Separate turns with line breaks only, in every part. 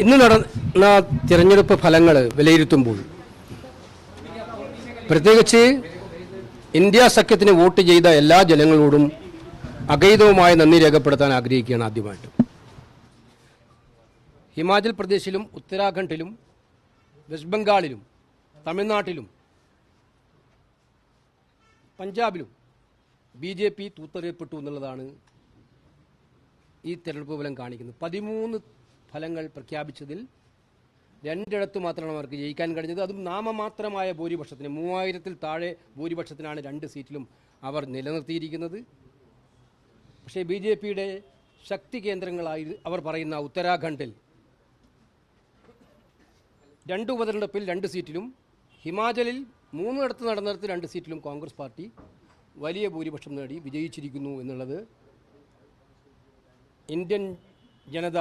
ഇന്ന് നടന്ന തിരഞ്ഞെടുപ്പ് ഫലങ്ങൾ വിലയിരുത്തുമ്പോൾ പ്രത്യേകിച്ച് ഇന്ത്യ സഖ്യത്തിന് വോട്ട് ചെയ്ത എല്ലാ ജനങ്ങളോടും അഗൈതവുമായ നന്ദി രേഖപ്പെടുത്താൻ ആഗ്രഹിക്കുകയാണ് ആദ്യമായിട്ട്. ഹിമാചൽ പ്രദേശിലും ഉത്തരാഖണ്ഡിലും വെസ്റ്റ് ബംഗാളിലും തമിഴ്നാട്ടിലും പഞ്ചാബിലും ബി ജെ പി തൂത്തെറിയപ്പെട്ടു എന്നുള്ളതാണ് ഈ തെരഞ്ഞെടുപ്പ് ഫലം കാണിക്കുന്നത്. പതിമൂന്ന് ഫലങ്ങൾ പ്രഖ്യാപിച്ചതിൽ രണ്ടിടത്ത് മാത്രമാണ് അവർക്ക് ജയിക്കാൻ കഴിഞ്ഞത്. അതും നാമമാത്രമായ ഭൂരിപക്ഷത്തിന്. മൂവായിരത്തിൽ താഴെ ഭൂരിപക്ഷത്തിനാണ് രണ്ട് സീറ്റിലും അവർ നിലനിർത്തിയിരിക്കുന്നത്. പക്ഷേ ബി ജെ പിയുടെ ശക്തി കേന്ദ്രങ്ങളായി അവർ പറയുന്ന ഉത്തരാഖണ്ഡിൽ രണ്ട് ഉപതെരഞ്ഞെടുപ്പിൽ രണ്ട് സീറ്റിലും ഹിമാചലിൽ മൂന്നിടത്ത് നടന്നിടത്ത് രണ്ട് സീറ്റിലും കോൺഗ്രസ് പാർട്ടി വലിയ ഭൂരിപക്ഷം നേടി വിജയിച്ചിരിക്കുന്നു എന്നുള്ളത് ഇന്ത്യൻ ജനത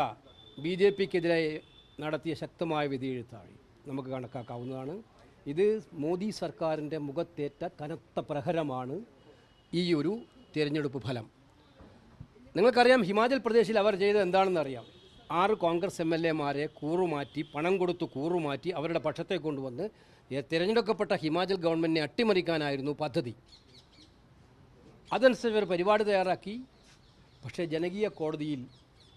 ബി ജെ പിക്കെതിരെ നടത്തിയ ശക്തമായ വിധിയെഴുത്താണ് നമുക്ക് കണക്കാക്കാവുന്നതാണ്. ഇത് മോദി സർക്കാരിന്റെ മുഖത്തേറ്റ കനത്ത പ്രഹരമാണ് ഈ ഒരു തിരഞ്ഞെടുപ്പ് ഫലം. നിങ്ങൾക്കറിയാം ഹിമാചൽ പ്രദേശിൽ അവർ ചെയ്തത് എന്താണെന്ന് അറിയാം. ആറ് കോൺഗ്രസ് എം എൽ എമാരെ കൂറുമാറ്റി പണം കൊടുത്ത് കൂറുമാറ്റി അവരുടെ പക്ഷത്തെ കൊണ്ടുവന്ന് തിരഞ്ഞെടുക്കപ്പെട്ട ഹിമാചൽ ഗവൺമെന്റിനെ അട്ടിമറിക്കാനായിരുന്നു പദ്ധതി. അതനുസരിച്ച് ഒരു പരിപാടി തയ്യാറാക്കി. പക്ഷേ ജനകീയ കോടതിയിൽ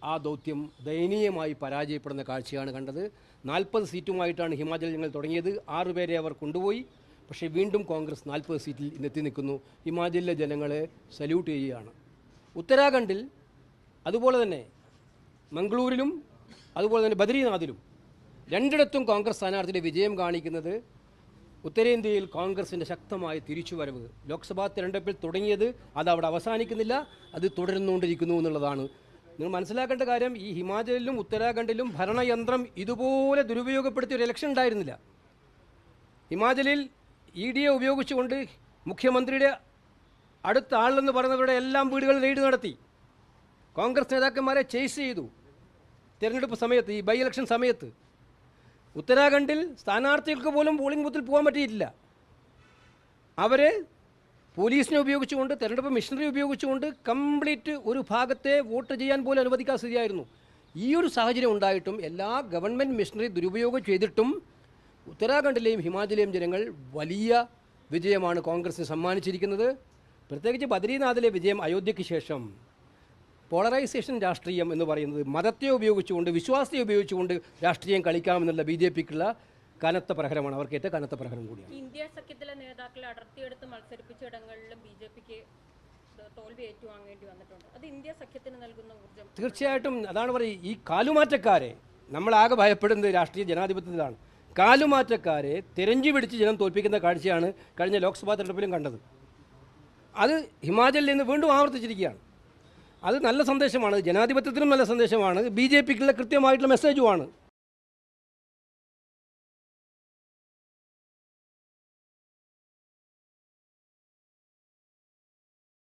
ആ ദൗത്യം ദയനീയമായി പരാജയപ്പെടുന്ന കാഴ്ചയാണ് കണ്ടത്. നാൽപ്പത് സീറ്റുമായിട്ടാണ് ഹിമാചൽ ഞങ്ങൾ തുടങ്ങിയത്. ആറുപേരെ അവർ കൊണ്ടുപോയി. പക്ഷേ വീണ്ടും കോൺഗ്രസ് നാൽപ്പത് സീറ്റിൽ ഇന്നെത്തി നിൽക്കുന്നു. ഹിമാചലിലെ ജനങ്ങളെ സല്യൂട്ട് ചെയ്യുകയാണ്. ഉത്തരാഖണ്ഡിൽ അതുപോലെ തന്നെ മംഗളൂരിലും അതുപോലെ തന്നെ ബദ്രീനാഥിലും രണ്ടിടത്തും കോൺഗ്രസ് സ്ഥാനാർത്ഥിയുടെ വിജയം കാണിക്കുന്നത് ഉത്തരേന്ത്യയിൽ കോൺഗ്രസിന്റെ ശക്തമായ തിരിച്ചുവരവ്. ലോക്സഭാ തിരഞ്ഞെടുപ്പിൽ തുടങ്ങിയത് അത് അവിടെ അവസാനിക്കുന്നില്ല. അത് തുടരുന്നുകൊണ്ടിരിക്കുന്നു എന്നുള്ളതാണ് നിങ്ങൾ മനസ്സിലാക്കേണ്ട കാര്യം ഈ ഹിമാചലിലും ഉത്തരാഖണ്ഡിലും ഭരണയന്ത്രം ഇതുപോലെ ദുരുപയോഗപ്പെടുത്തിയ ഒരു ഇലക്ഷൻ ഉണ്ടായിരുന്നില്ല. ഹിമാചലിൽ ഇ ഡി എ ഉപയോഗിച്ചുകൊണ്ട് മുഖ്യമന്ത്രിയുടെ അടുത്ത ആളെന്ന് പറയുന്നവരുടെ എല്ലാം വീടുകളിൽ റെയ്ഡ് നടത്തി. കോൺഗ്രസ് നേതാക്കന്മാരെ ചേസ് ചെയ്തു. തിരഞ്ഞെടുപ്പ് സമയത്ത് ഈ ബൈ ഇലക്ഷൻ സമയത്ത്. ഉത്തരാഖണ്ഡിൽ സ്ഥാനാർത്ഥികൾക്ക് പോലും പോളിംഗ് ബൂത്തിൽ പോകാൻ പറ്റിയിട്ടില്ല. അവരെ പോലീസിനെ ഉപയോഗിച്ചുകൊണ്ട് തെരഞ്ഞെടുപ്പ് മിഷനറി ഉപയോഗിച്ചുകൊണ്ട് കംപ്ലീറ്റ് ഒരു ഭാഗത്തെ വോട്ട് ചെയ്യാൻ പോലും അനുവദിക്കാൻ സ്ഥിതിയായിരുന്നു. ഈ ഒരു സാഹചര്യം ഉണ്ടായിട്ടും എല്ലാ ഗവൺമെന്റ് മിഷനറി ദുരുപയോഗം ചെയ്തിട്ടും ഉത്തരാഖണ്ഡിലെയും ഹിമാചലിലെയും ജനങ്ങൾ വലിയ വിജയമാണ് കോൺഗ്രസിന് സമ്മാനിച്ചിരിക്കുന്നത്. പ്രത്യേകിച്ച് ബദ്രീനാഥിലെ വിജയം അയോധ്യയ്ക്ക് ശേഷം. പോളറൈസേഷൻ രാഷ്ട്രീയം എന്ന് പറയുന്നത് മതത്തെ ഉപയോഗിച്ചുകൊണ്ട് വിശ്വാസത്തെ ഉപയോഗിച്ചുകൊണ്ട് രാഷ്ട്രീയം കളിക്കാമെന്നുള്ള ബി ജെ പിക്കുള്ള കനത്ത പ്രഹരമാണ്. അവർക്കേറ്റ കനത്ത പ്രഹരം കൂടിയാണ്.
ഇന്ത്യ സഖ്യത്തിലെ നേതാക്കളെ അടർത്തിയെടുത്ത് മത്സരിപ്പിച്ച ഇടങ്ങളിലും ബി ജെ പിക്ക് തോൽവി ഏറ്റുവാങ്ങേണ്ടി വന്നിട്ടുണ്ട്. അത് ഇന്ത്യ സഖ്യത്തിന് നൽകുന്ന ഊർജം.
തീർച്ചയായിട്ടും അതാണ് പറയുക. ഈ കാലുമാറ്റക്കാരെ നമ്മളാകെ ഭയപ്പെടുന്നത് രാഷ്ട്രീയ ജനാധിപത്യത്തിലാണ്. കാലുമാറ്റക്കാരെ തെരഞ്ഞു പിടിച്ച് ജനം തോൽപ്പിക്കുന്ന കാഴ്ചയാണ് കഴിഞ്ഞ ലോക്സഭാ തെരഞ്ഞെടുപ്പിലും കണ്ടത്. അത് ഹിമാചലിൽ നിന്ന് വീണ്ടും ആവർത്തിച്ചിരിക്കുകയാണ്. അത് നല്ല സന്ദേശമാണ്. ജനാധിപത്യത്തിനും നല്ല സന്ദേശമാണ്. ബി ജെ പിക്കുള്ള കൃത്യമായിട്ടുള്ള മെസ്സേജുമാണ്